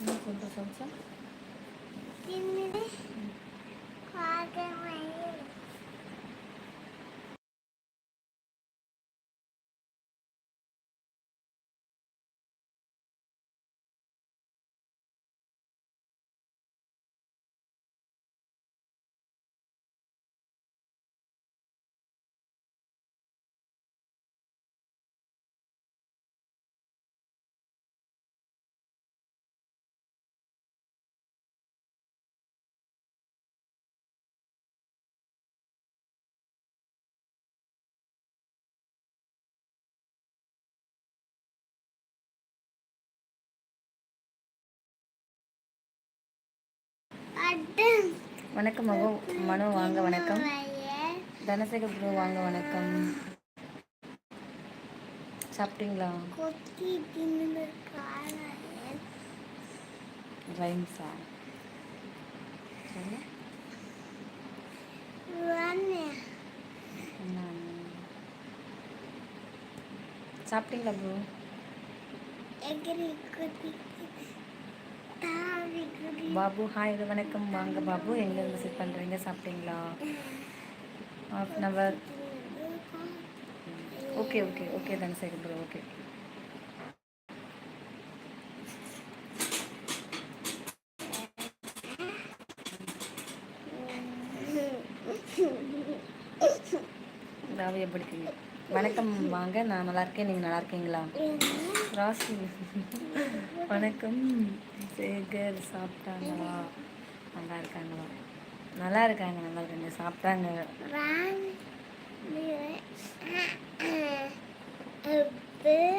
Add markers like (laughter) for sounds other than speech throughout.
என்ன சொல்ற வணக்கம் மகோ. மனு வாங்க வணக்கம். தனசேகர் ப்ரோ வாங்க வணக்கம். சாப்பிட்டீங்களா? கொத்தி தின்னு காணாயே ரைம்ஸா சாப்பிட்டீங்களா ப்ரோ பாபு ஹாய் வணக்கம். வாங்க பாபு எங்கேருந்து விசிட் பண்ணுறீங்க சாப்பிட்டீங்களா? Half an hour okay okay okay Dhanasekar bro okay ராவியை எப்படி இருக்கீங்க வணக்கம் வாங்க. நான் நல்லா இருக்கேன். நீங்கள் நல்லா இருக்கீங்களா? ராசி. வணக்கம். சேகர் சாப்பிட்டாங்களா? நல்லா இருக்காங்களா நல்லா இருக்காங்க நல்லா இருக்காங்க. சாப்பிட்டாங்க.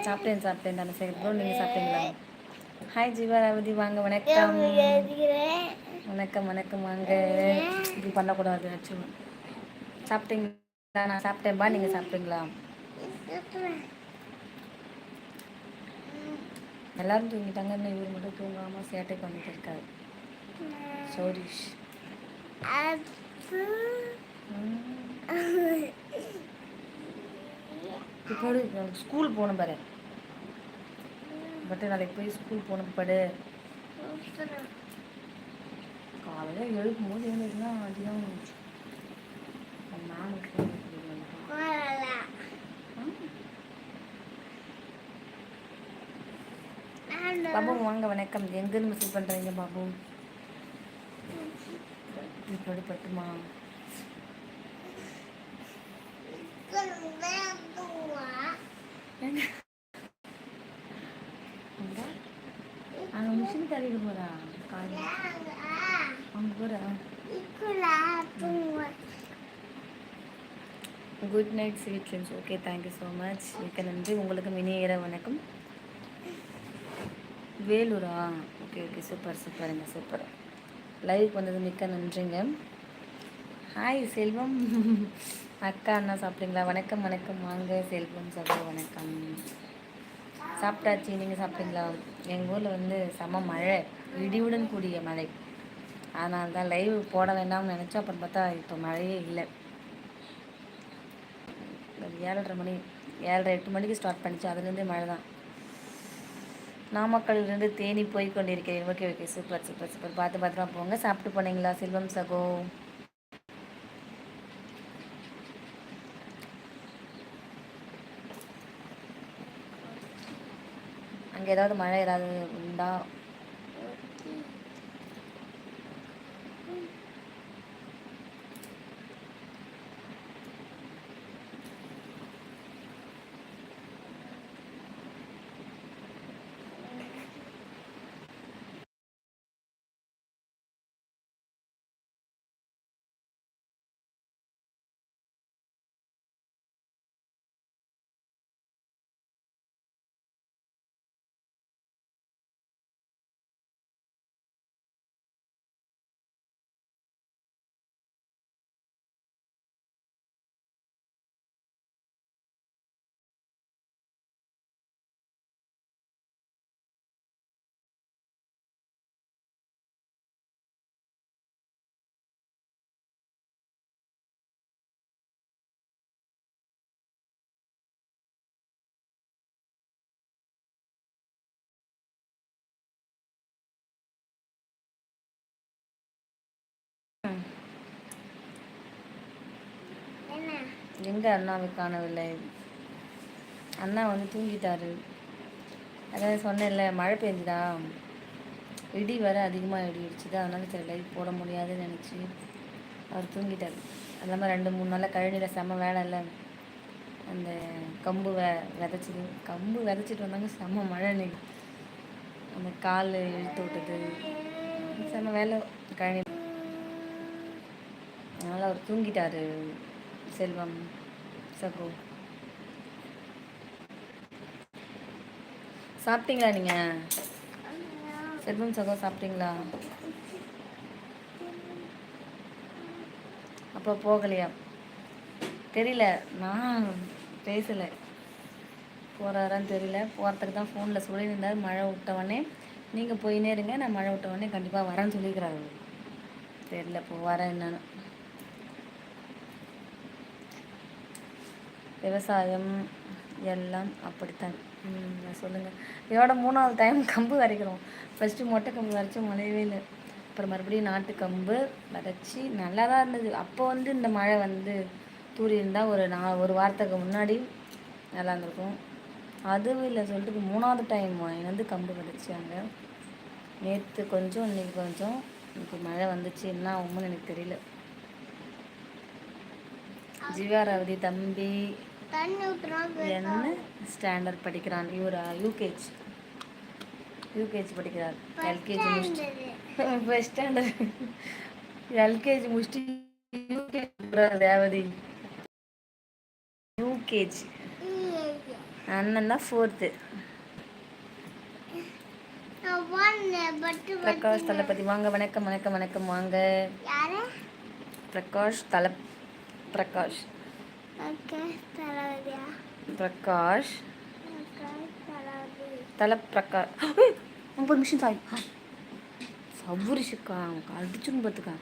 சாப்பிட்டேன் சாப்பிட்டேன். தானே சேகர் ப்ரோ நீங்கள் சாப்பிட்டீங்களா? ஹாய் ஜீவாராவதி வாங்க வணக்கம். வணக்கம் வணக்கம் வாங்க. இப்படி பண்ணக்கூடாது ஆக்சுவலி சாப்பிட்டீங்களா? நான் சாப்பிட்டேன்பா நீங்கள் சாப்பிட்டீங்களா? எல்லாரும் தூங்கிட்டாங்க. இன்னும் இவர் மட்டும் தூங்காமல் சேட்டைக்கு வந்துட்டு இருக்காரு. சோரிஷ் இப்போ ஸ்கூல் போகணும் பாரு. பட் நாளைக்கு போய் ஸ்கூல் போகணும் படு காலையில் எழுப்பும் போது எழுந்துச்சுன்னா அதிகம் மேமுக்கு பாபு வாங்க வணக்கம். எங்கேருந்து மெசேஜ் பண்ணுறீங்க பாபு? இப்படி பட்டுமா அங்கே? மிஷின் தள்ளிட்டு போகிறா காலையில் அவங்க போகிறா good night sweet dreams okay thank you so much மிக்க நன்றி. உங்களுக்கு மினி ஏற வணக்கம். வேலூரா? ஓகே ஓகே சூப்பர் சூப்பருங்க சூப்பர் லைவுக்கு வந்தது மிக்க நன்றிங்க. ஹாய் செல்வம். அக்கா அண்ணா சாப்பிட்டீங்களா? வணக்கம் வணக்கம். வாங்க செல்வம் சகோ வணக்கம். சாப்பிட்டாச்சு நீங்கள் சாப்பிட்டீங்களா? எங்கள் ஊரில் வந்து செம மழை இடியுடன் கூடிய மழை. அதனால தான் லைவ் போட வேண்டாம்னு நினச்சோம் அப்புறம் பார்த்தா இப்போ மழையே இல்லை. ஏழரை மணி ஏழரை எட்டு மணிக்கு ஸ்டார்ட் பண்ணிச்சு. அதுலேருந்தே மழை தான் நாமக்கல்லிருந்து தேனி போய் கொண்டிருக்கிறேன். Okay okay. Super super super. பார்த்து பத்திரமா போங்க. சாப்பிட்டு போனீங்களா செல்வம் சகோ? அங்கே ஏதாவது மழை ஏதாவது உண்டா? எங்கே அண்ணாவை காணவில்லை? அண்ணா வந்து தூங்கிட்டாரு. அதான் சொன்னேன்ல மழை பெஞ்சுதா? இடி வர அதிகமாக இடி இடிச்சுது அதனால சரி லைட் போட முடியாதுன்னு நினச்சி அவர் தூங்கிட்டார். அது இல்லாமல் ரெண்டு மூணு நாளாக கழனியில் செம்ம வேலை இல்லை. அந்த கம்பு வெ விதைச்சிது. கம்பு விதைச்சிட்டு வந்தாங்க செம்ம மழை அந்த கால் இழுத்து விட்டது. செம்ம வேலை கழனி அதனால் அவர் தூங்கிட்டார். செல்வம் சகோ. சாப்பிட்டீங்களா நீங்கள் செல்வம் சகோ சாப்பிட்டீங்களா? அப்போ போகலையா? தெரியல நான் பேசலை. போகிறாரான்னு தெரியல. போகிறதுக்கு தான் ஃபோனில் சொல்லியிருந்தார். மழை விட்டவொடனே நீங்கள் போயின்னே இருங்க நான் மழை விட்டவொடனே கண்டிப்பாக வரேன்னு சொல்லிக்கிறாரு தெரியல இப்போ வரேன் என்னன்னு விவசாயம் எல்லாம் அப்படித்தான். சொல்லுங்கள் இதோட மூணாவது டைம் கம்பு வரைக்கிறோம். ஃபஸ்ட்டு மொட்டை கம்பு வரைச்சோம் மழையவே இல்லை. அப்புறம் மறுபடியும் நாட்டு கம்பு விதைச்சி நல்லா தான் இருந்தது. அப்போ வந்து இந்த மழை வந்து தூரி இருந்தால் ஒரு நா ஒரு வாரத்துக்கு முன்னாடி நல்லா இருந்திருக்கும். அதுவும் இல்லை சொல்லிட்டு மூணாவது டைம் வந்து கம்பு விதைச்சாங்க நேற்று கொஞ்சம் இன்னைக்கு கொஞ்சம். இன்னைக்கு மழை வந்துச்சு. என்ன ஆகும்னு எனக்கு தெரியல. ஜீவாராவதி தம்பி என்ன ஸ்டாண்டர்ட் படிக்கிறான்? இவர்? யூகேஜி யூகேஜி படிக்கிறார். எல்கேஜி முடிச்சுட்டு. ஃபஸ்ட் ஸ்டாண்டர்ட் எல்கேஜி முடிச்சுட்டு யூகேஜி ரேவதி. யூகேஜி அண்ணன் தான் ஃபோர்த்து பிரகாஷ் தளபதி வாங்க வணக்கம் வணக்கம் வணக்கம் வாங்க. பிரகாஷ் தல பிரகாஷ். பிரகாஷ் தல பிரகாஷ் முப்பது நிமிஷம் சாய் சவுரிஷுக்கா அவனுக்கு அடிச்சுன்னு பார்த்துக்கா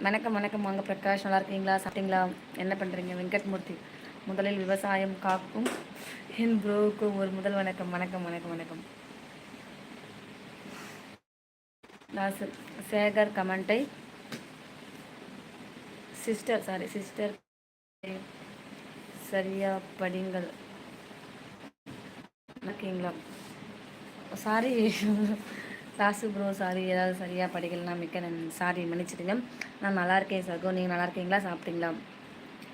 வணக்கம் வணக்கம் வாங்க பிரகாஷ் நல்லா இருக்கீங்களா சாப்பிட்டீங்களா என்ன பண்ணுறீங்க வெங்கட்மூர்த்தி முதலில் விவசாயம் காக்கும் என் ப்ரோவுக்கும் ஒரு முதல் வணக்கம் வணக்கம் வணக்கம் வணக்கம் நாசர் சேகர் கமெண்டை சிஸ்டர் சாரி சிஸ்டர் சரியா படிங்கள். ஓகேங்களா? சாரி சாசு ப்ரோ சாரி ஏதாவது சரியாக படிக்கலனா மிக்க நான் சாரி மன்னிச்சிடுங்க. நான் நல்லா இருக்கேன் சகோ. நீங்கள் நல்லா இருக்கீங்களா? சாப்பிட்டீங்களா?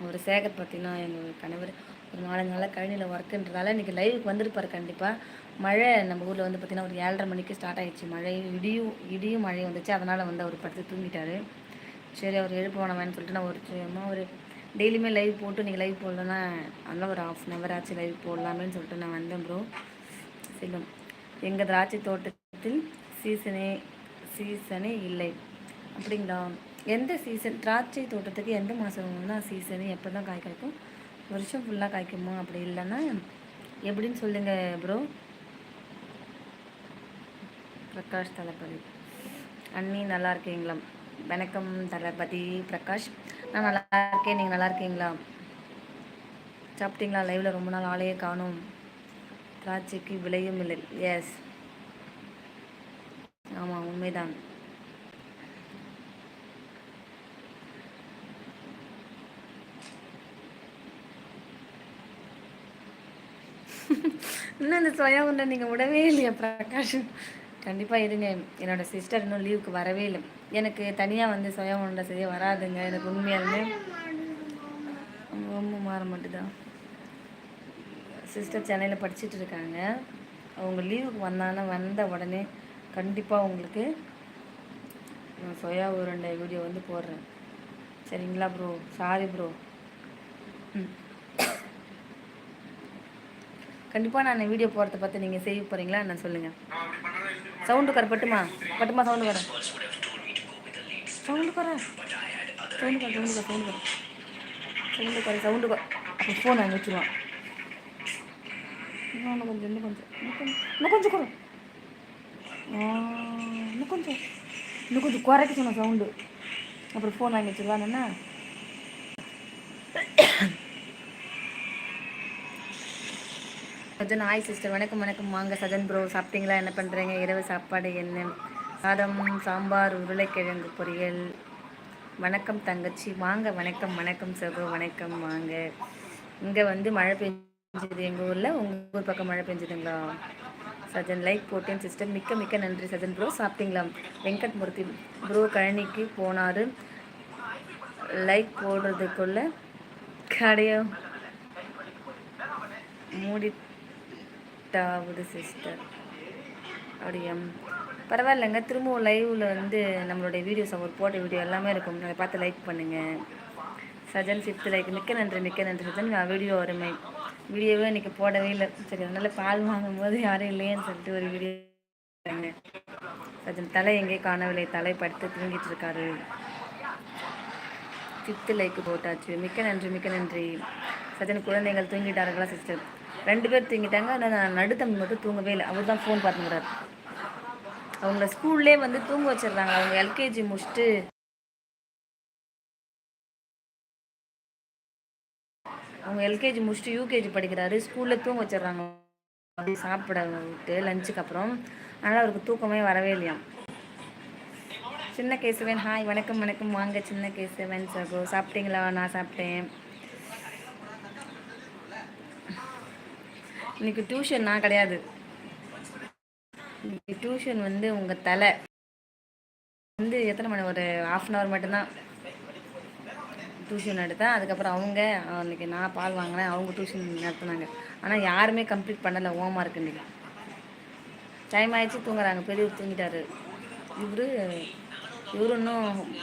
ஒரு சேகர் பார்த்தீங்கன்னா எங்கள் கணவர் ஒரு நாலஞ்சு நாளாக கழனியில் ஒர்க்குன்றதால இன்றைக்கி லைவுக்கு வந்திருப்பார் கண்டிப்பாக மழை நம்ம ஊரில் வந்து பார்த்திங்கன்னா ஒரு ஏழரை மணிக்கு ஸ்டார்ட் ஆகிடுச்சு மழை இடியும் இடியும் மழையும் வந்துச்சு. அதனால் வந்து அவர் படுத்து தூங்கிட்டார். சரி அவர் எழுப்ப சொல்லிட்டு நான் ஒரு சும்மா ஒரு டெய்லியுமே லைவ் போட்டு நீங்கள் லைவ் போடலன்னா அதெல்லாம் ஒரு ஆஃப் அன் ஹவர் ஆச்சு லைவ் போடலாமேன்னு சொல்லிட்டு நான் வந்தேன் ப்ரோ செல்லும் எங்கள் திராட்சை தோட்டத்தில் சீசனே சீசனே இல்லை. அப்படிங்களா? எந்த சீசன் திராட்சை தோட்டத்துக்கு எந்த மாதம் தான் சீசனு எப்போ தான் காய் காய்க்கும்? வருஷம் ஃபுல்லாக காய்க்குமா? அப்படி இல்லைன்னா எப்படின்னு சொல்லுங்கள் ப்ரோ பிரகாஷ் தளபதி. அண்ணி நல்லா இருக்கீங்களா? வணக்கம் தளபதி பிரகாஷ். நான் நல்லா இருக்கேன் நீங்கள் நல்லா இருக்கீங்களா சாப்பிட்டீங்களா லைவில் ரொம்ப நாள் ஆளையே காணும். திராட்சைக்கு விலையும் இல்லை. எஸ் ஆமாம் உண்மைதான். (laughs) இன்னும் இந்த சுயா உண்டை நீங்கள் விடவே இல்லையா பிரகாஷ். கண்டிப்பாக இருங்க. என்னோட சிஸ்டர் இன்னும் லீவுக்கு வரவே இல்லை. எனக்கு தனியாக வந்து சுய உண்டை செய்ய வராதுங்க. எனக்கு உண்மையாலுமே ரொம்ப மாற மாட்டுதான் சிஸ்டர் சென்னையில் படிச்சுட்டு இருக்காங்க. அவங்க லீவுக்கு வந்தாங்கன்னா வந்த உடனே கண்டிப்பாக உங்களுக்கு நான் சொயா உருண்டை வீடியோ வந்து போடுறேன். சரிங்களா ப்ரோ சாரி ப்ரோ ம். கண்டிப்பாக நான் வீடியோ போகிறத பார்த்து நீங்கள் சேவ் போகிறீங்களா என்ன சொல்லுங்கள் சவுண்டு கார் பட்டுமா? பட்டுமா சவுண்டு கார்? சவுண்டு கர. Sound car sound car sound car. Sound car sound car. அப்போ ஃபோன் அங்கே வச்சுருவான். இன்னும் கொஞ்சம் இன்னும் கொஞ்சம். இன்னும் கொஞ்சம் கொஞ்சம் குறை இன்னும் கொஞ்சம். இன்னும் கொஞ்சம் குறைக்க சொன்ன சவுண்டு. அப்புறம் ஃபோன் வாங்கி வச்சுருவாங்க என்ன? சஜன் ஹாய் சிஸ்டர் வணக்கம் வணக்கம். வாங்க சஜன் ப்ரோ சாப்பிட்டீங்களா? என்ன பண்ணுறீங்க இரவு சாப்பாடு என்ன? சாதம் சாம்பார் உருளைக்கிழங்கு பொரியல். வணக்கம் தங்கச்சி. வாங்க வணக்கம் வணக்கம் சகோ வணக்கம் வாங்க. இங்கே வந்து மழை பெஞ்சது. எங்கள் ஊரில் உங்கள் ஊர் பக்கம் மழை பெஞ்சதுங்களா? சஜன் லைக் போட்டேன் சிஸ்டர் மிக்க மிக்க நன்றி சஜன் ப்ரோ சாப்பிட்டீங்களா? வெங்கட் மூர்த்தி ப்ரோ கழனிக்கு போனார். லைக் போடுறதுக்குள்ள கடையை மூடிட்டாவுது சிஸ்டர் அப்படியா? பரவாயில்லைங்க. திரும்பவும் லைவில் வந்து நம்மளுடைய வீடியோஸ் அவர் போட்ட வீடியோ எல்லாமே இருக்கும். அதை பார்த்து லைக் பண்ணுங்கள் சஜன் ஃபிஃப்த் லைக் மிக்க நன்றி மிக்க நன்றி சஜன். நான் வீடியோ அருமை. வீடியோவே இன்றைக்கி போடவே இல்லை. சரி அதனால் பால் வாங்கும்போது யாரும் இல்லையேன்னு சொல்லிட்டு ஒரு வீடியோ சஜன் தலை எங்கே காணவில்லை? தலை படுத்து தூங்கிட்டு இருக்காரு. ஃபிஃப்த்து லைக்கு போட்டாச்சு. மிக்க நன்றி மிக்க நன்றி. சஜன் குழந்தைகள் தூங்கிட்டார்களா சிஸ்டர் ரெண்டு பேர் தூங்கிட்டாங்க. ஆனால் நான் நடுத்தம்பி மட்டும் தூங்கவே இல்லை. அவர் தான் ஃபோன் பார்த்துங்கிறார் அவங்கள ஸ்கூல்லே வந்து தூங்க வச்சிடுறாங்க. அவங்க எல்கேஜி முடிச்சுட்டு அவங்க எல்கேஜி முடிச்சுட்டு யூகேஜி படிக்கிறாரு. ஸ்கூல்ல தூங்க வச்சிடுறாங்க. சாப்பிட விட்டு லஞ்சுக்கு அப்புறம். அதனால் அவருக்கு தூக்கமே வரவே இல்லையாம் சின்ன கேசவன் ஹாய் வணக்கம் வணக்கம். வாங்க சின்ன கேசவன் சகோ. சாப்பிட்டீங்களா? நான் சாப்பிட்டேன். இன்னைக்கு டியூஷன் நான் கிடையாது. இன்னைக்கு டியூஷன் வந்து உங்கள் தலை. வந்து எத்தனை மணி? ஒரு ஆஃப் அன் ஹவர் மட்டும்தான். டியூஷன் எடுத்தேன். அதுக்கப்புறம் அவங்க அன்றைக்கி நான் பால் வாங்கினேன். அவங்க டியூஷன் நடத்துனாங்க. ஆனால் யாருமே கம்ப்ளீட் பண்ணலை. ஓமா இருக்கு இன்றைக்கி டைம் ஆயிடுச்சு. தூங்குறாங்க. பெரியவர் தூங்கிட்டாரு. இவர் இவரு இன்னும்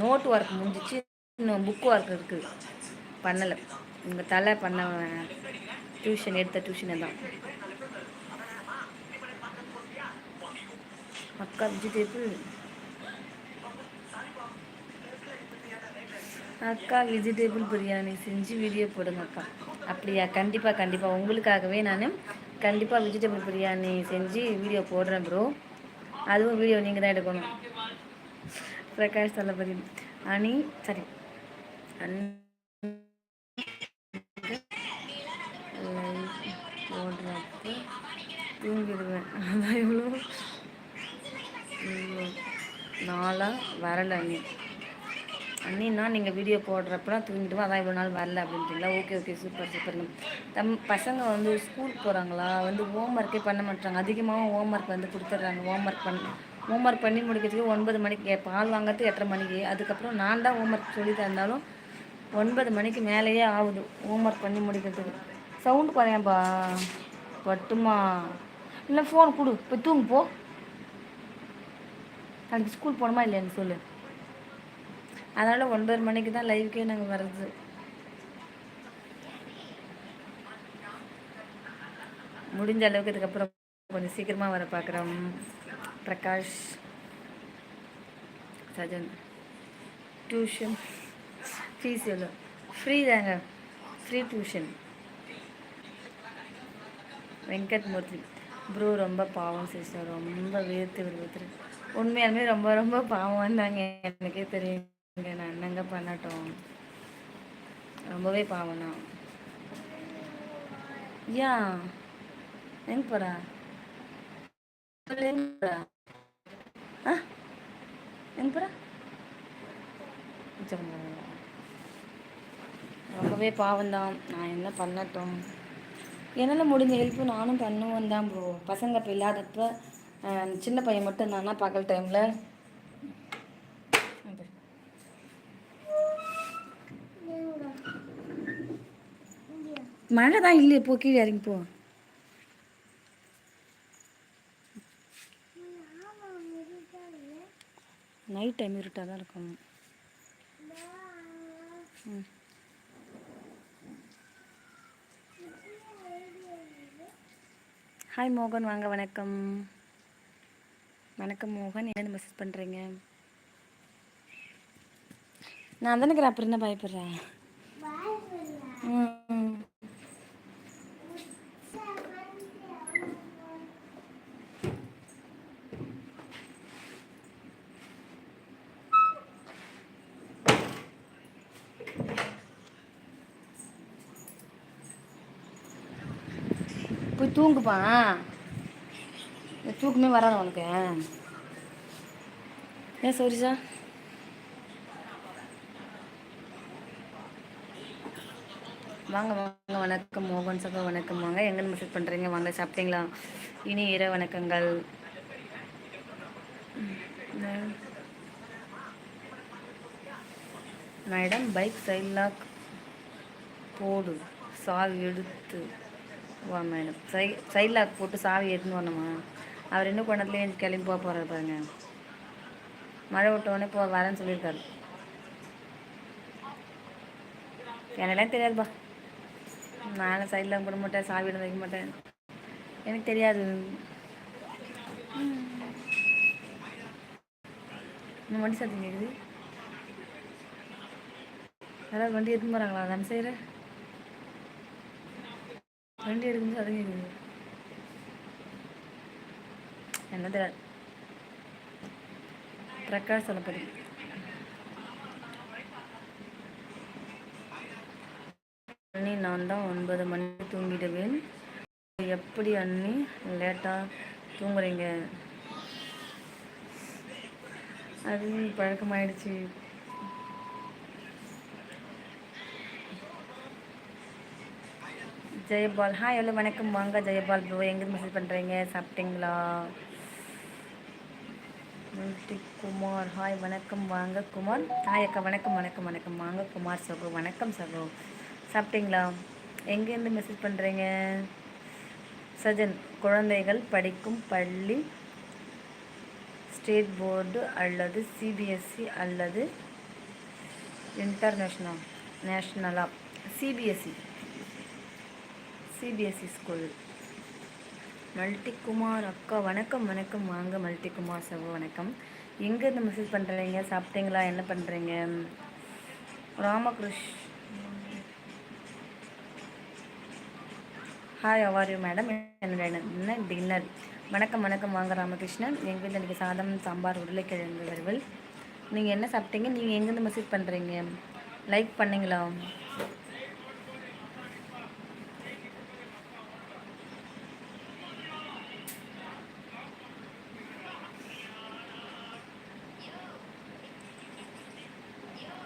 நோட் ஒர்க் முடிஞ்சிச்சு. இன்னும் புக் ஒர்க் இருக்குது. பண்ணலை. உங்கள் தலை பண்ண டியூஷன் எடுத்த டியூஷனை தான். அக்கா வெஜிடேபிள் அக்கா வெஜிடேபிள் பிரியாணி செஞ்சு வீடியோ போடுங்க அக்கா அப்படியா? கண்டிப்பாக கண்டிப்பாக உங்களுக்காகவே நான் கண்டிப்பாக வெஜிடபிள் பிரியாணி செஞ்சு வீடியோ போடுறேன் ப்ரோ அதுவும் வீடியோ நீங்கள் தான் எடுக்கணும். பிரகாஷ் தளபதி. அணி சரி அன். போடுறப்ப தூங்கிடுவேன். அதான் இவ்வளோ நாளாக வரல அண்ணி. அண்ணின்னா நீங்கள் வீடியோ போடுறப்பெல்லாம் தூங்கிடுவோம் அதான் இவ்வளோ நாள் வரல அப்படின்றீங்களா ஓகே ஓகே சூப்பர் சூப்பர் தம் பசங்க வந்து ஸ்கூல் போகிறாங்களா வந்து ஹோம் ஒர்க்கே பண்ண மாட்டாங்க அதிகமாக ஹோம் ஒர்க் வந்து கொடுத்துட்றாங்க. ஹோம் ஒர்க் பண்ண ஹோம் ஒர்க் பண்ணி முடிக்கிறதுக்கு ஒன்பது மணிக்கு பால் வாங்கிறதுக்கு எட்டரை மணிக்கு. அதுக்கப்புறம் நான் தான் ஹோம் ஒர்க் சொல்லி தந்தாலும் ஒன்பது மணிக்கு மேலேயே ஆகுது. ஹோம் ஒர்க் பண்ணி முடிக்கிறதுக்கு. சவுண்டு குறையாம்பா பட்டுமா. இல்லை ஃபோன் கொடு. போய் தூங்கு போ. நாளைக்கு ஸ்கூல் போகணுமா இல்லைன்னு சொல்லு. அதனால் ஒன்பது மணிக்கு தான் லைவுக்கே நாங்கள் வர்றது. முடிஞ்ச அளவுக்கு இதுக்கப்புறம் கொஞ்சம் சீக்கிரமாக வர பார்க்குறோம் பிரகாஷ் சஜன் டியூஷன் ஃபீஸ் எவ்வளோ ஃப்ரீ தாங்க. Free tuition Venkatamurthy. Bro bro ரொம்ப பாவம் சிஸ்டர். ரொம்ப வேர்த்து விடுவது உண்மையாலுமே ரொம்ப ரொம்ப பாவம் தாங்க எனக்கே தெரியுங்க. நான் என்னங்க பண்ணட்டும்? ரொம்பவே பாவம் தான் ஏன் எங்க போறா? எங்க போறா? ஆ? எங்க போறா? ரொம்பவே பாவம் தான். நான் என்ன பண்ணட்டும்? என்னால் முடிஞ்ச ஹெல்ப்பு நானும் பண்ணுவேன் தான் ப்ரோ பசங்க இப்போ இல்லாதப்ப சின்ன பையன் மட்டும் தானா பகல் டைமில் மழை தான் இல்லையே போ கீழே இறங்கி போ. நைட் டைம் இருட்டாக தான் இருக்கும். ம். ஹாய் மோகன் வாங்க வணக்கம். வணக்கம் மோகன். என்ன மெசேஜ் பண்ணுறீங்க நான் தானே அப்புறம் என்ன பயப்படுறேன் ம். போய் தூங்குப்பான் தூக்குமே வராது உனக்கு. ஏன் சாரி சார் வாங்க வாங்க வணக்கம். மோகன் சகோ வணக்கம். வாங்க எங்கேருந்து மெசேஜ் பண்ணுறீங்க வாங்க சாப்பிட்டீங்களா? இனி இர வணக்கங்கள். மேடம் பைக் சைட் லாக் போடு. சால் எடுத்து. வா மேடம் சை சைட் லாக் போட்டு சாவி எடுத்துன்னு வரணுமா? அவர் இன்னும் கொண்டத்துலேயே கிளம்பி போக போகிறார் பாருங்க. மழை விட்டோடனே போ வரேன்னு சொல்லியிருக்காரு. எனக்கெல்லாம் தெரியாதுப்பா. நானும் சைடில் போட மாட்டேன் சாவி எடுத்து வைக்க மாட்டேன். எனக்கு தெரியாது. இந்த வண்டி சத்தம் கேட்குது யாராவது வண்டி எடுத்துன்னு போகிறாங்களா அதான் செய்கிறேன் வண்டி எடுக்கும்போது அது கேட்குது என்ன தெரியாது பிரகாஷ் சொல்லப்படி அண்ணி நான் தான் ஒன்பது மணிக்கு தூங்கிடுவேன். எப்படி அண்ணி? லேட்டாக தூங்குறீங்க? அது பழக்கமாயிடுச்சு. ஜெயபால் ஹாய் எவ்வளோ வணக்கம். வாங்க ஜெயபால் ப்ரோ எங்கே மெசேஜ் பண்ணுறீங்க சாப்பிட்டீங்களா? குமார் ஹாய் வணக்கம். வாங்க குமார். ஹாய் அக்கா. வணக்கம் வணக்கம் வணக்கம். வாங்க குமார் சகோ. வணக்கம் சகோ. சாப்பிட்டீங்களா? எங்கேருந்து மெசேஜ் பண்ணுறீங்க சஜன் குழந்தைகள் படிக்கும் பள்ளி ஸ்டேட் போர்டு அல்லது சிபிஎஸ்சி அல்லது இன்டர்நேஷ்னல் நேஷ்னலாக சிபிஎஸ்சி சிபிஎஸ்சி ஸ்கூல் மல்டிகுமார் அக்கா வணக்கம் வணக்கம். வாங்க மல்டிகுமார் சகோ வணக்கம். எங்கேருந்து மெசேஜ் பண்ணுறீங்க சாப்பிட்டீங்களா? என்ன பண்ணுறீங்க Ramakrish. Hi how are you madam என்ன டின்னர் வணக்கம் வணக்கம். வாங்க ராமகிருஷ்ணன். எங்கள் வீட்டில் இன்றைக்கி சாதம் சாம்பார் உருளைக்கிழங்கு வறுவல். நீங்கள் என்ன சாப்பிட்டீங்க? நீங்கள் எங்கேருந்து மெசேஜ் பண்ணுறீங்க லைக் பண்ணீங்களா?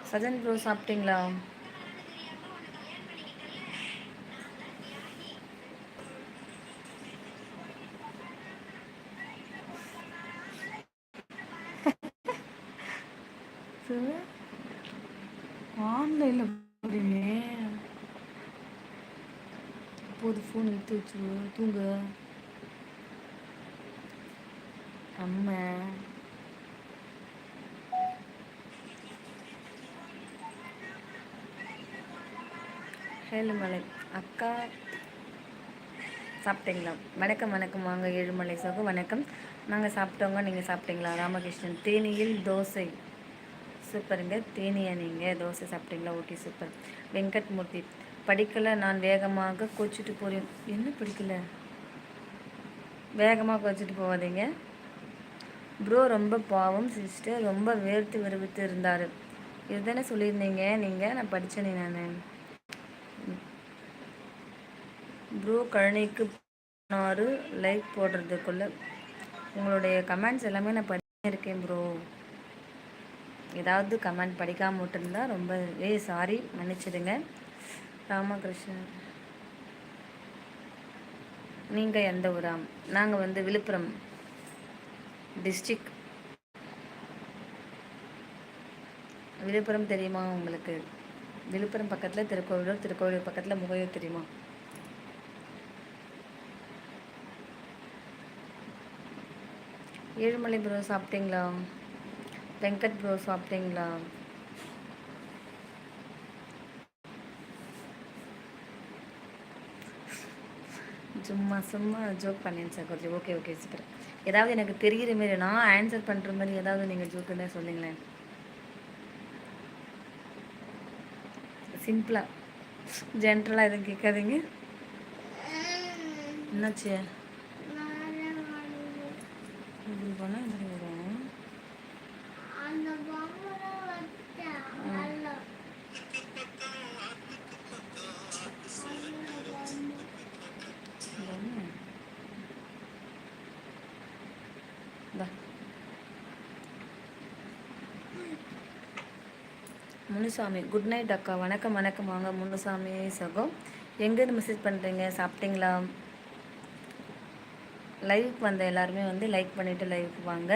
சஜன் ப்ரோ சாப்பிட்டீங்களா? ஆன்லைனில் போடுறீங்க போது ஃபோன் எடுத்து வச்சு தூங்க. அம்மா. ஏழுமலை அக்கா சாப்பிட்டீங்களா? வணக்கம் வணக்கம். வாங்க ஏழுமலை சகோ வணக்கம். நாங்கள் சாப்பிட்டோங்க. நீங்கள் சாப்பிட்டீங்களா? ராமகிருஷ்ணன் தேனியில் தோசை. சூப்பருங்க. தேனியா நீங்கள் தோசை சாப்பிட்டீங்களா? Okay super. வெங்கட்மூர்த்தி படிக்கலை. நான் வேகமாக கோச்சிட்டு போகிறேன் என்ன படிக்கல? வேகமாக கோச்சிட்டு போகாதீங்க ப்ரோ ரொம்ப பாவம் சிஸ்டர் ரொம்ப வேர்த்து விரும்பித்து இருந்தார். இதுதானே சொல்லியிருந்தீங்க? நீங்கள் நான் படித்தேனே நான். ப்ரோ கழனிக்கு போனாரு லைக் போடுறதுக்குள்ள உங்களுடைய கமெண்ட்ஸ் எல்லாமே நான் பண்ணியிருக்கேன் ப்ரோ. ஏதாவது கமெண்ட் படிக்காமல் விட்டுருந்தா ரொம்பவே சாரி மன்னிச்சிடுங்க. ராமகிருஷ்ணன். நீங்கள் எந்த ஊராம்? நாங்கள் வந்து விழுப்புரம் டிஸ்ட்ரிக். விழுப்புரம் தெரியுமா உங்களுக்கு? விழுப்புரம் பக்கத்தில் திருக்கோவிலூர் திருக்கோவிலூர் பக்கத்தில் முகையூர் தெரியுமா? ஏழுமலை ப்ரோ சாப்பிட்டீங்களா? வெங்கட் ப்ரோ சாப்பிட்டீங்களா? சும்மா சும்மா ஜோக் பண்ணேன் சார் கொஞ்சம் ஓகே ஓகே சூப்பர் ஏதாவது எனக்கு தெரிகிற மாரி நான் ஆன்சர் பண்ணுற மாதிரி ஏதாவது நீங்கள் ஜோக் இருந்தால் சொல்லுங்களேன். சிம்பிளாக ஜென்ரலாக எதுவும் கேட்காதீங்க. என்னாச்சு இப்படி போனால் இப்படி வரும். முனுசாமி குட் நைட் அக்கா. வணக்கம் வணக்கம். வாங்க முனுசாமி சகோ எங்கேருந்து மெசேஜ் பண்ணுறீங்க சாப்பிட்டீங்களா? லைவுக்கு வந்த எல்லாருமே வந்து லைக் பண்ணிவிட்டு லைவுக்கு வாங்க.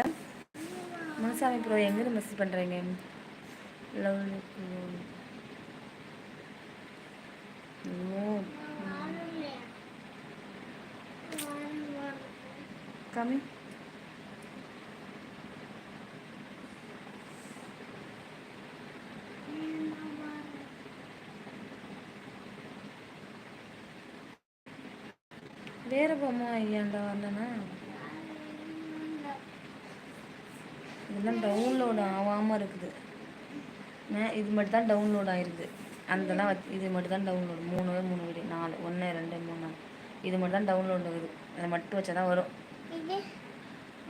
முனுசாமி ப்ரோ எங்கேருந்து மெசேஜ் பண்ணுறீங்க லவ் கம்மி. வேற பொம்மை ஐயாண்டா வந்தனா இதெல்லாம் டவுன்லோட் ஆகாமல் இருக்குது. இது மட்டும் தான் டவுன்லோட் ஆயிருக்குது அந்தலாம் வச்- இது மட்டும் தான் டவுன்லோட் மூணு மூணு வீடியோ நாலு ஒன்று ரெண்டு மூணு. நாலு இது மட்டும் தான் டவுன்லோட் ஆகுது. அதை மட்டும் வச்சா தான் வரும்.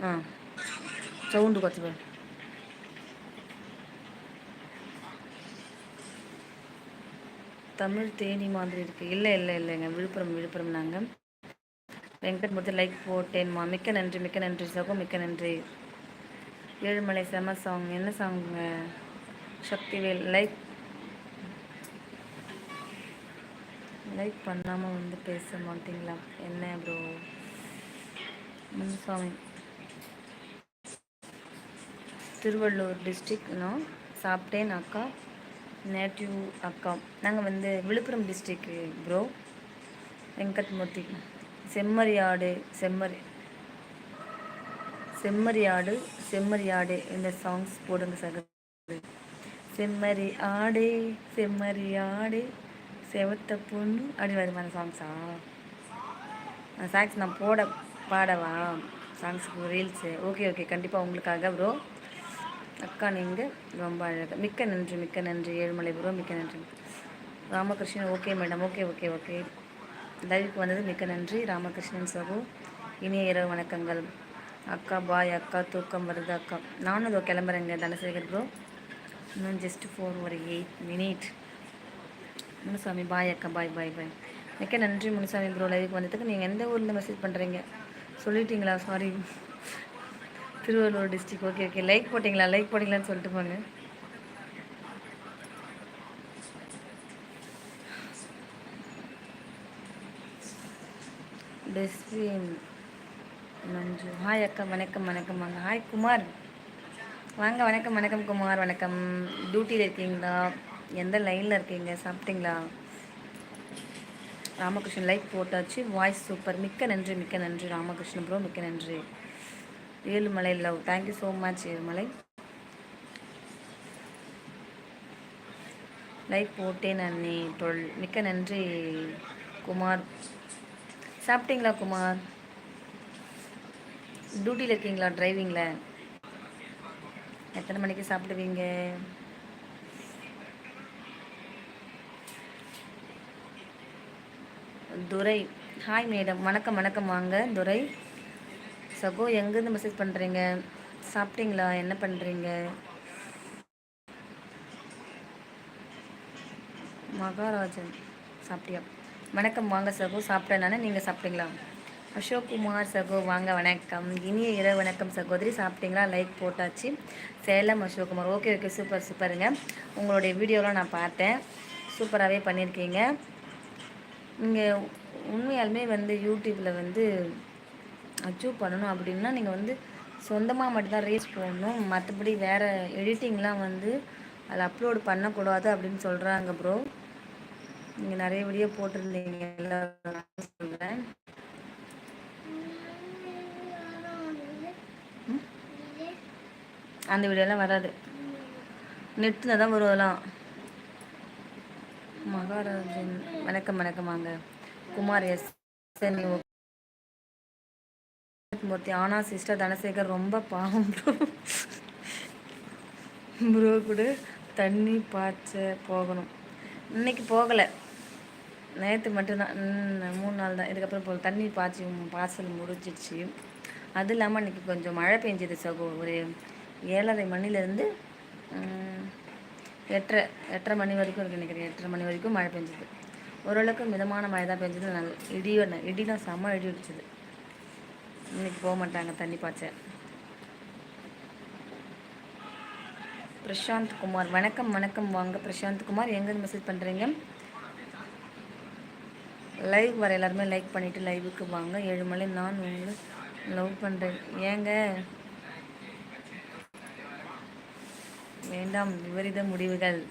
ஆ. சவுண்டு குறைச்சி போய் தமிழ் தேனி மாதிரி இருக்கு. இல்லை இல்லை இல்லைங்க. விழுப்புரம் விழுப்புரம் நாங்கள் வெங்கட்மூர்த்தி லைக் போட்டேன்மா. மிக்க நன்றி மிக்க நன்றி சகோ மிக்க நன்றி. ஏழுமலை செம சாங் என்ன சாங்க சக்திவேல் லைக் லைக் பண்ணாமல் வந்து பேச மாட்டீங்களா? என்ன ப்ரோ முனுசாமி திருவள்ளூர் டிஸ்ட்ரிக்னா சாப்பிட்டேன் அக்கா. நேட்டிவ் அக்கா. நாங்கள் வந்து விழுப்புரம் டிஸ்ட்ரிக்கு ப்ரோ வெங்கட்மூர்த்தி. செம்மறியாடு செம்மறி செம்மறியாடு செம்மறியாடு இந்த சாங்ஸ் போடுங்க சகோதரி. செம்மறி ஆடு செம்மறி ஆடு செவத்த பொண்ணு அப்படி வருமான சாங்ஸா சாங்ஸ் நான் போட பாடவா? சாங்ஸுக்கு ரீல்ஸு ஓகே ஓகே கண்டிப்பாக உங்களுக்காக ப்ரோ அக்கா நீங்கள் ரொம்ப அழகாக மிக்க நன்றி மிக்க நன்றி. ஏழுமலை ப்ரோ மிக்க நன்றி. Ramakrishnan okay madam okay okay okay லைவுக்கு வந்தது மிக்க நன்றி. ராமகிருஷ்ணன் சகு இனிய இரவு வணக்கங்கள். அக்கா பாய் அக்கா தூக்கம் வருது அக்கா. நானும் இதோ கிளம்புறேங்க தனசேகர் ப்ரோ இன்னும் ஜஸ்ட் ஃபோர் ஒரு எயிட் மினிட் முனுசாமி பாய் அக்கா பாய் பாய் பாய். மிக்க நன்றி முனுசாமி ப்ரோ லைவுக்கு வந்ததுக்கு. நீங்கள் எந்த ஊரில் மெசேஜ் பண்ணுறீங்க சொல்லிட்டீங்களா? Sorry Thiruvallur district okay okay like போட்டிங்களா? லைக் போட்டிங்களான்னு சொல்லிட்டு போங்க. டெஸ்வின் மஞ்சு. ஹாய் அக்கா வணக்கம் வணக்கம் வாங்க. ஹாய் குமார். வாங்க வணக்கம் வணக்கம் குமார். வணக்கம். டியூட்டியில் இருக்கீங்களா? எந்த லைனில் இருக்கீங்க? சாப்பிட்டீங்களா? ராமகிருஷ்ணன் லைக் போட்டாச்சு. வாய்ஸ் சூப்பர் மிக்க நன்றி மிக்க நன்றி. ராமகிருஷ்ணன் ப்ரோ மிக்க நன்றி. Ezhumalai love thank you so much Ezhumalai like போட்டேன் அண்ணி. டுவெல் மிக்க நன்றி குமார். சாப்பிட்டீங்களா குமார்? டியூட்டியில் இருக்கீங்களா டிரைவிங்கில் எத்தனை மணிக்கு சாப்பிடுவீங்க? துரை. ஹாய் மேடம் வணக்கம் வணக்கம். வாங்க துரை. சகோ எங்கேருந்து மெசேஜ் பண்ணுறீங்க சாப்பிட்டீங்களா? என்ன பண்ணுறீங்க மகாராஜன். சாப்பிட்டியா? வணக்கம் வாங்க சகோ சாப்பிட்டேன் நானே நீங்கள் சாப்பிட்டீங்களா? அசோக் குமார் சகோ வாங்க வணக்கம். இனிய இரவு வணக்கம் சகோதரி சாப்பிட்டீங்களா? லைக் போட்டாச்சு. Salem Ashok Kumar okay okay super சூப்பருங்க உங்களுடைய வீடியோலாம் நான் பார்த்தேன். சூப்பராகவே பண்ணியிருக்கீங்க. நீங்கள் உண்மையாலுமே வந்து யூடியூப்பில் வந்து அச்சீவ் பண்ணணும் அப்படின்னா நீங்கள் வந்து சொந்தமாக மட்டும்தான் ரீச் போடணும். மற்றபடி வேறு எடிட்டிங்லாம் வந்து அதில் அப்லோடு பண்ணக்கூடாது அப்படின்னு சொல்கிறாங்க ப்ரோ நீங்கள் நிறைய வீடியோ போட்டிருந்தீங்க சொல்கிறேன் அந்த வீடியோலாம் வராது. நெட்டில் தான் வரும் அதெல்லாம். மகாராஜன் வணக்கம் வணக்கம் வாங்க குமார் எஸ். சரி மூர்த்தி ஆனா சிஸ்டர் தனசேகர் ரொம்ப பாவம் ப்ரோ ப்ரோ கூட தண்ணி பாய்ச்ச போகணும். இன்னைக்கு போகலை. நேற்று மட்டும்தான். மூணு நாள் தான். இதுக்கப்புறம் போ தண்ணி பாய்ச்சி பாய்ச்சல் முடிச்சிடுச்சு அது இல்லாமல் இன்றைக்கி கொஞ்சம் மழை பெஞ்சது சகோ. ஒரு ஏழரை மணிலேருந்து எட்டரை எட்டரை மணி வரைக்கும் இருக்குது நினைக்கிறேன். எட்டரை மணி வரைக்கும் மழை பெஞ்சது. ஓரளவுக்கு மிதமான மழை தான் பெஞ்சது. நல்ல இடி இடிலாம் செம்ம இடி அடிச்சது. இன்றைக்கி போக மாட்டாங்க தண்ணி பாய்ச்ச. பிரசாந்த் குமார். வணக்கம் வணக்கம் வாங்க. பிரசாந்த் குமார் எங்கேருந்து மெசேஜ் பண்ணுறீங்க லைவ் வர எல்லாருமே லைக் பண்ணிவிட்டு லைவுக்கு வாங்க ஏழு நான் உங்களை லவ் பண்ணுறேன் ஏங்க? வேண்டாம் விபரீத முடிவுகள்.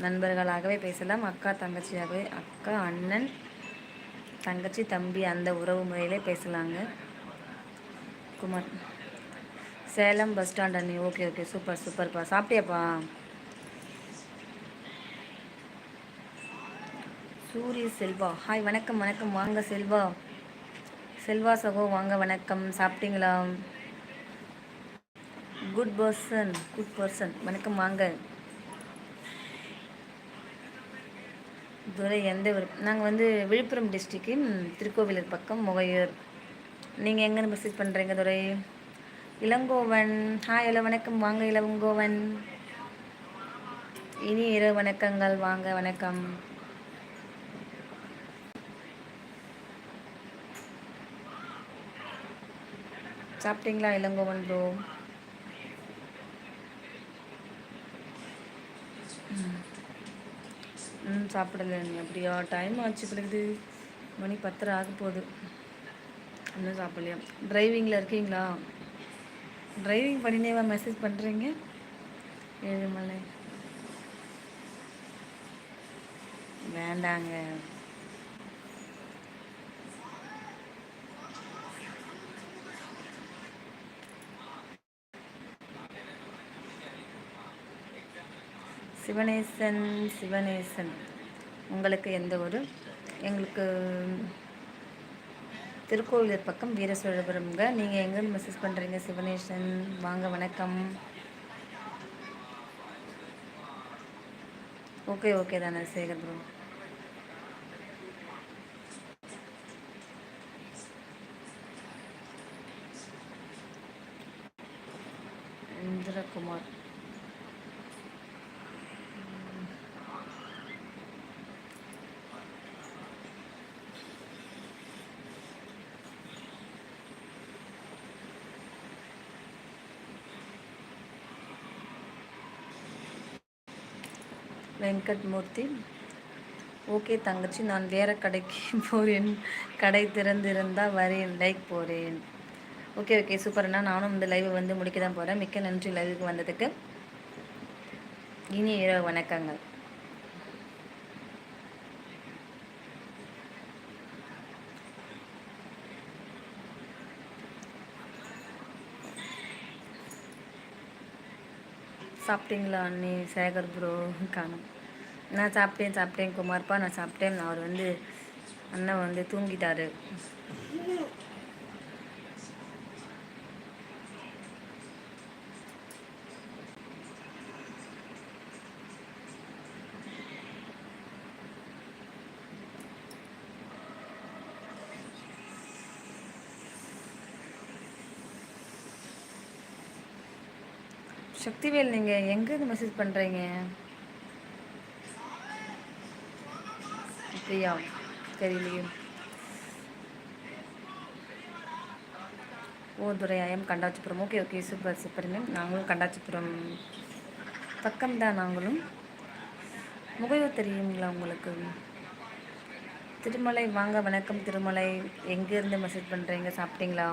நண்பர்களாகவே பேசலாம். அக்கா தங்கச்சியாகவே அக்கா அண்ணன் தங்கச்சி தம்பி அந்த உறவு முறையிலே பேசலாங்க. குமார் சேலம் பஸ் ஸ்டாண்ட் அண்ணி. ஓகே ஓகே சூப்பர் சூப்பர்ப்பா. சாப்பிட்டியாப்பா? சூரிய செல்வா. ஹாய் வணக்கம் வணக்கம். வாங்க செல்வா. செல்வா சகோ வாங்க வணக்கம். சாப்பிட்டீங்களா? குட் பர்சன் குட் பர்சன் வணக்கம் வாங்க. துரை எந்த ஊர் நாங்கள் வந்து விழுப்புரம் டிஸ்ட்ரிக்கு திருக்கோவிலூர் பக்கம் முகையூர். நீங்கள் எங்கே மெசேஜ் பண்ணுறீங்க துரை இளங்கோவன். ஹாய் ஹலோ வணக்கம். வாங்க இளங்கோவன். இனி இரவு வணக்கங்கள். வாங்க வணக்கம். சாப்பிட்டீங்களா இளங்கோவன் ப்ரோ ம். சாப்பிடல நீ. அப்படியா? டைம் ஆச்சு பிறகு. மணி பத்தரை ஆக போகுது. இன்னும் சாப்பிடலையா? டிரைவிங்கில் இருக்கீங்களா? டிரைவிங் பண்ணினேவா மெசேஜ் பண்ணுறீங்க ஏழுமலை. வேண்டாங்க. சிவனேசன் சிவனேசன். உங்களுக்கு எந்த ஒரு எங்களுக்கு திருக்கோவிலூர் பக்கம் வீரசோழபுரம்ங்க. நீங்கள் எங்கே மெசேஜ் பண்ணுறீங்க சிவனேசன் வாங்க வணக்கம். Okay okay Dhanasekar bro Indrakumar. Venkatamurthy okay தங்கச்சி நான் வேறு கடைக்கு (laughs) போகிறேன் கடை திறந்திருந்தால் வரேன் லைக் போகிறேன் ஓகே ஓகே சூப்பர்ண்ணா நானும் இந்த லைவை வந்து முடிக்க தான் போகிறேன் மிக்க நன்றி லைவுக்கு வந்ததுக்கு. இனி இரவு வணக்கங்கள். சாப்பிட்டீங்களா அண்ணி சேகர் ப்ரோ காணும். நான் சாப்பிட்டேன் சாப்பிட்டேன் குமார்ப்பா நான் சாப்பிட்டேன். அவர் வந்து அண்ணன் வந்து தூங்கிட்டாரு. சக்திவேல் நீங்கள் எங்கேருந்து மெசேஜ் பண்ணுறீங்க பிரியா தெரியலையே ஓ துரையாயம் Kandachipuram okay okay super super ma'am நாங்களும் கண்டாச்சிபுரம் பக்கம்தான் நாங்களும் முகையூர் தெரியுங்களா உங்களுக்கு திருமலை வாங்க வணக்கம் திருமலை எங்கேருந்து மெசேஜ் பண்ணுறீங்க சாப்பிட்டீங்களா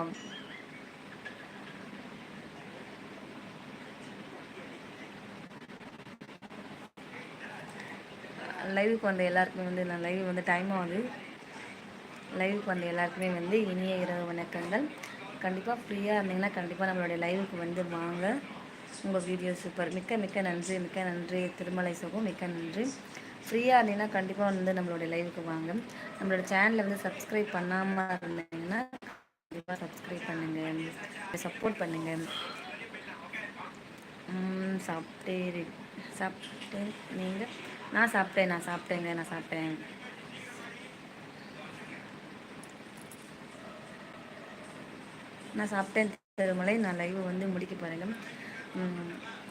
லைவுக்கு வந்த எல்லாருக்குமே வந்து நான் லைவ் வந்து டைம் ஆகுது. லைவுக்கு வந்த எல்லாருக்குமே வந்து இனிய இரவு வணக்கங்கள். கண்டிப்பாக ஃப்ரீயாக இருந்தீங்கன்னா கண்டிப்பாக நம்மளுடைய லைவுக்கு வந்து வாங்க. உங்கள் வீடியோ சூப்பர் மிக்க மிக்க நன்றி. மிக்க நன்றி. திருமலை சுகம். மிக்க நன்றி. ஃப்ரீயாக இருந்தீங்கன்னா கண்டிப்பாக வந்து நம்மளுடைய லைவுக்கு வாங்க. நம்மளோட சேனலை வந்து சப்ஸ்கிரைப் பண்ணாமல் இருந்தீங்கன்னா கண்டிப்பாக சப்ஸ்கிரைப் பண்ணுங்கள் சப்போர்ட் பண்ணுங்கள் சாப்பிட்டே சாப்பிட்டு நீங்கள் நான் சாப்பிட்டேன் நான் சாப்பிட்டேங்க நான் சாப்பிட்டேன். நான் சாப்பிட்டேன் திருமலை. நான் லைவ் வந்து முடிக்க போகிறேங்க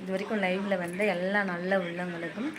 இது வரைக்கும் லைவில் வந்த எல்லா நல்ல உள்ளவங்களுக்கும்